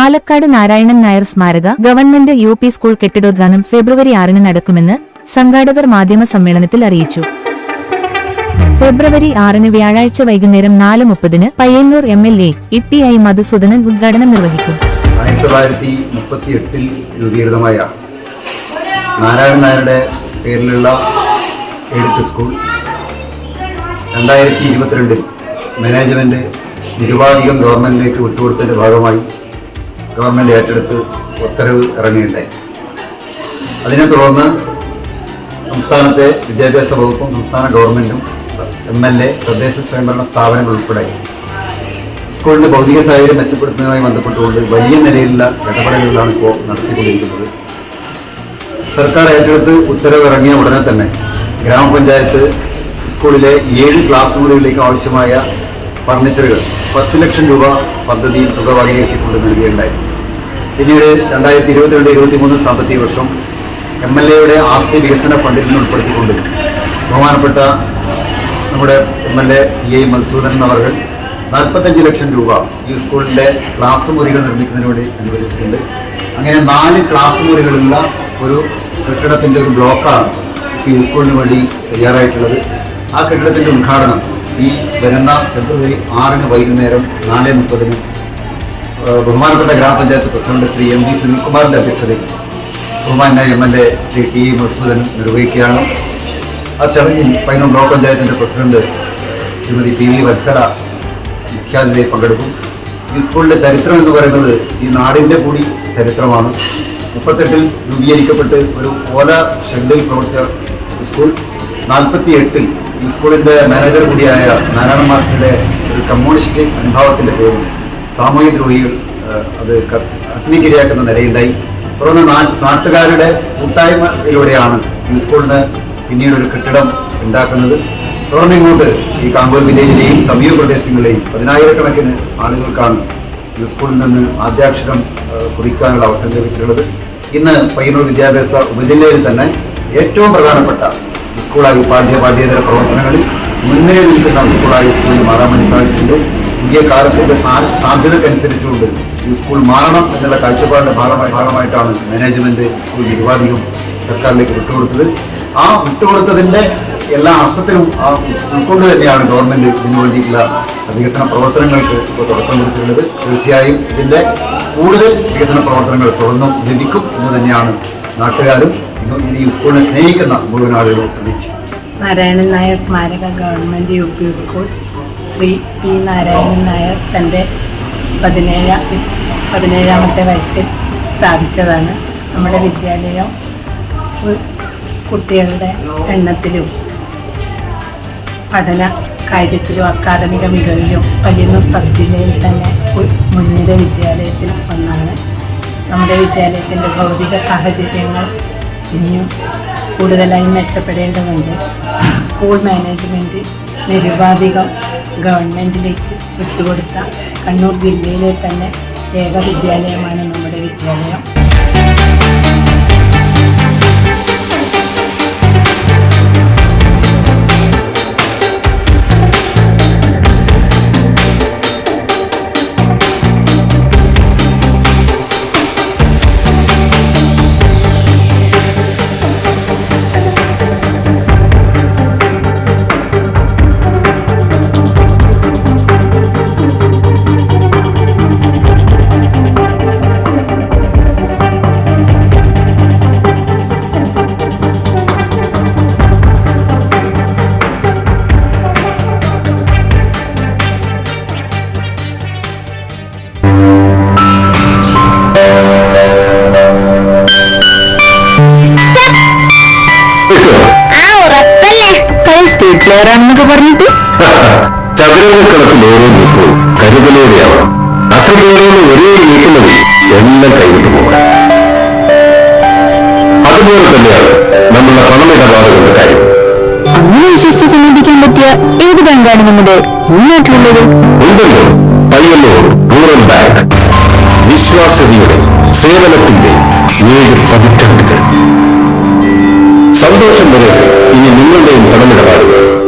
ആലക്കാട് നാരായണൻ നായർ സ്മാരക government U P school കെട്ടിടോദ്ഘാടനം ഫെബ്രുവരി ആറിന് നടക്കുമെന്ന് സംഘാടകർ മാധ്യമ സമ്മേളനത്തിൽ അറിയിച്ചു. ഫെബ്രുവരി ആറിന് വ്യാഴാഴ്ച വൈകുന്നേരം നാല് മുപ്പതിന് Payyanur M L A E I Madhusudanan ഉദ്ഘാടനം നിർവഹിക്കും. ആയിരത്തി തൊള്ളായിരത്തി മുപ്പത്തി എട്ടിൽ രൂപീകൃതമായ നാരായണൻ നായരുടെ പേരിലുള്ള എഴുത്ത് സ്കൂൾ രണ്ടായിരത്തി ഇരുപത്തിരണ്ടിൽ മാനേജ്മെന്റ് നിരുപാധികം ഗവൺമെന്റിലേക്ക് വിട്ടുകൊടുത്തതിന്റെ ഭാഗമായി ഗവൺമെന്റ് ഏറ്റെടുത്ത് ഉത്തരവ് ഇറങ്ങിയിട്ടുണ്ടായി അതിനെ തുടർന്ന് സംസ്ഥാനത്തെ വിദ്യാഭ്യാസ വകുപ്പും സംസ്ഥാന ഗവൺമെന്റും എം എൽ എ തദ്ദേശ സ്വയംഭരണ സ്ഥാപനങ്ങൾ ഉൾപ്പെടെ സ്കൂളിന്റെ ഭൗതിക സാഹചര്യം മെച്ചപ്പെടുത്തുന്നതുമായി ബന്ധപ്പെട്ടുകൊണ്ട് വലിയ നിലയിലുള്ള ഇടപെടലുകളാണ് ഇപ്പോൾ നടത്തിക്കൊണ്ടിരിക്കുന്നത്. സർക്കാർ ഏറ്റെടുത്ത് ഉത്തരവ് ഇറങ്ങിയ ഉടനെ തന്നെ ഗ്രാമപഞ്ചായത്ത് സ്കൂളിലെ ഏഴ് ക്ലാസ് മുറികളിലേക്ക് ആവശ്യമായ ഫർണിച്ചറുകൾ. പത്ത് ലക്ഷം രൂപ പദ്ധതിയിൽ തുക വകയിരുത്തിക്കൊണ്ട് നൽകുകയുണ്ടായി പിന്നീട് രണ്ടായിരത്തി ഇരുപത്തിരണ്ട് ഇരുപത്തിമൂന്ന് സാമ്പത്തിക വർഷം എം എൽ എയുടെ ആസ്തി വികസന ഫണ്ടിൽ നിന്ന് ഉൾപ്പെടുത്തിക്കൊണ്ട് ബഹുമാനപ്പെട്ട നമ്മുടെ M L A E I അവർ നാൽപ്പത്തഞ്ച് ലക്ഷം രൂപ ഈ സ്കൂളിന്റെ ക്ലാസ് മുറികൾ നിർമ്മിക്കുന്നതിന് വേണ്ടി അനുവദിച്ചിട്ടുണ്ട്. അങ്ങനെ നാല് ക്ലാസ് മുറികളുള്ള ഒരു കെട്ടിടത്തിന്റെ ഒരു ബ്ലോക്കാണ് ഈ സ്കൂളിന് വേണ്ടി തയ്യാറായിട്ടുള്ളത്. ആ കെട്ടിടത്തിന്റെ ഉദ്ഘാടനം ഈ വരുന്ന ഫെബ്രുവരി ആറിന് വൈകുന്നേരം നാല് മുപ്പതിന് ബഹുമാനപ്പെട്ട grama panchayat president Shri M V സുനിൽകുമാറിന്റെ അധ്യക്ഷതയിൽ ബഹുമാനായ M L A Shri T Madhusudan നിർവഹിക്കുകയാണ്. ആ ചടങ്ങിൽ പൈനൂർ ബ്ലോക്ക് പഞ്ചായത്തിന്റെ president Shrimati P V Valsala മുഖ്യാതിഥിയായി പങ്കെടുക്കും. ഈ സ്കൂളിന്റെ ചരിത്രം എന്ന് പറയുന്നത് ഈ നാടിന്റെ കൂടി ചരിത്രമാണ്. മുപ്പത്തെട്ടിൽ രൂപീകരിക്കപ്പെട്ട് ഒരു ഓല ഷെഡിൽ പ്രവർത്തിച്ച സ്കൂൾ നാൽപ്പത്തി എട്ടിൽ സ്കൂളിന്റെ മാനേജർ കൂടിയായ നാരായണ മാസ്റ്ററുടെ ഒരു കമ്മ്യൂണിസ്റ്റ് അനുഭവത്തിന്റെ പേരിൽ സാമൂഹ്യ ദ്രോഹികൾ അത് അഗ്നിഗിരിയാക്കുന്ന നിലയുണ്ടായി. തുടർന്ന് നാട്ടുകാരുടെ കൂട്ടായ്മയിലൂടെയാണ് ഈ സ്കൂളിന് പിന്നീട് ഒരു കെട്ടിടം ഉണ്ടാക്കുന്നത്. തുടർന്ന് ഇങ്ങോട്ട് ഈ കാമ്പൂർ വില്ലേജിലെയും സമീപ പ്രദേശങ്ങളിലെയും പതിനായിരക്കണക്കിന് ആളുകൾക്കാണ് ഈ സ്കൂളിൽ നിന്ന് ആദ്യാക്ഷരം കുറിക്കാനുള്ള അവസരം ലഭിച്ചിട്ടുള്ളത്. ഇന്ന് പയ്യന്നൂർ വിദ്യാഭ്യാസ ഉപജില്ലയിൽ തന്നെ ഏറ്റവും പ്രധാനപ്പെട്ട സ്കൂളായി പാഠ്യ പാഠ്യേതര പ്രവർത്തനങ്ങളിൽ മുന്നേ നിൽക്കുന്ന സ്കൂളായി സ്കൂളിൽ മാറാൻ വേണ്ടി സാധിച്ചിട്ടുണ്ട്. പുതിയ കാലത്തിന്റെ സാധ്യതക്കനുസരിച്ചുകൊണ്ട് ഈ സ്കൂൾ മാറണം എന്നുള്ള കാഴ്ചപ്പാടിന്റെ ഭാഗമായി ഭാഗമായിട്ടാണ് മാനേജ്മെന്റ് സ്കൂൾ നിരുപാധികം സർക്കാരിലേക്ക് വിട്ടുകൊടുത്തത്. ആ വിട്ടുകൊടുത്തതിന്റെ എല്ലാ അർത്ഥത്തിലും ആ ഉൾക്കൊണ്ട് തന്നെയാണ് ഗവൺമെന്റ് ഇതിനുവേണ്ടിയിട്ടുള്ള വികസന പ്രവർത്തനങ്ങൾക്ക് ഇപ്പോൾ തുടക്കം കുറിച്ചിട്ടുള്ളത്. തീർച്ചയായും ഇതിന്റെ കൂടുതൽ വികസന പ്രവർത്തനങ്ങൾ തുടർന്നും ലഭിക്കും എന്ന് തന്നെയാണ് നാട്ടുകാരും ഈ സ്കൂളിനെ സ്നേഹിക്കുന്ന മുഴുവൻ ആളുകളും നാരായണൻ നായർ സ്മാരക government U P school. Shri P Narayanan Nair തന്റെ പതിനേഴാം പതിനേഴാമത്തെ വയസ്സിൽ സ്ഥാപിച്ചതാണ്. നമ്മുടെ വിദ്യാലയം കുട്ടികളുടെ എണ്ണത്തിലും പഠന കാര്യത്തിലും അക്കാദമിക മികവിലും പയ്യന്നൂർ സബ് ജില്ലയിൽ തന്നെ മുൻനിര വിദ്യാലയത്തിൽ ഒന്നാണ്. നമ്മുടെ വിദ്യാലയത്തിന്റെ ഭൗതിക സാഹചര്യങ്ങൾ ഇനിയും കൂടുതലായി മെച്ചപ്പെടേണ്ടതുണ്ട്. സ്കൂൾ മാനേജ്മെന്റ് നിരുപാധികം ഗവൺമെന്റിലേക്ക് വിട്ടുകൊടുത്ത കണ്ണൂർ ജില്ലയിലെ തന്നെ ഏക വിദ്യാലയമാണ് നമ്മുടെ വിദ്യാലയം. സ്റ്റേറ്റിലേറാണെന്നൊക്കെ പറഞ്ഞിട്ട്? ചതുരകണക്കിൽ ഓരോ നീക്കവും കരുതലോടെയാവണം അസുഖങ്ങളോട് ഒരേ നീക്കം മതി എല്ലാം കൈവിട്ടു പോകാൻ. അതുപോലെ തന്നെയാണ് നമ്മുടെ പണമിടപാടുകളുടെ കാര്യം. അങ്ങനെ വിശ്വസിച്ച് സമീപിക്കാൻ പറ്റിയ ഏത് ബാങ്കാണ് നമ്മുടെ ഈ നാട്ടിലുള്ളത് ഉണ്ടല്ലോ പയ്യന്നൂർ റൂറൽ ബാങ്ക്. വിശ്വാസ്യതയുടെ സേവനത്തിന്റെ ഏഴ് പതിറ്റാണ്ടുകൾ. சந்தோஷம் நிறைவு இனி நிம்மதியின் தமிழிடமாடுவோம்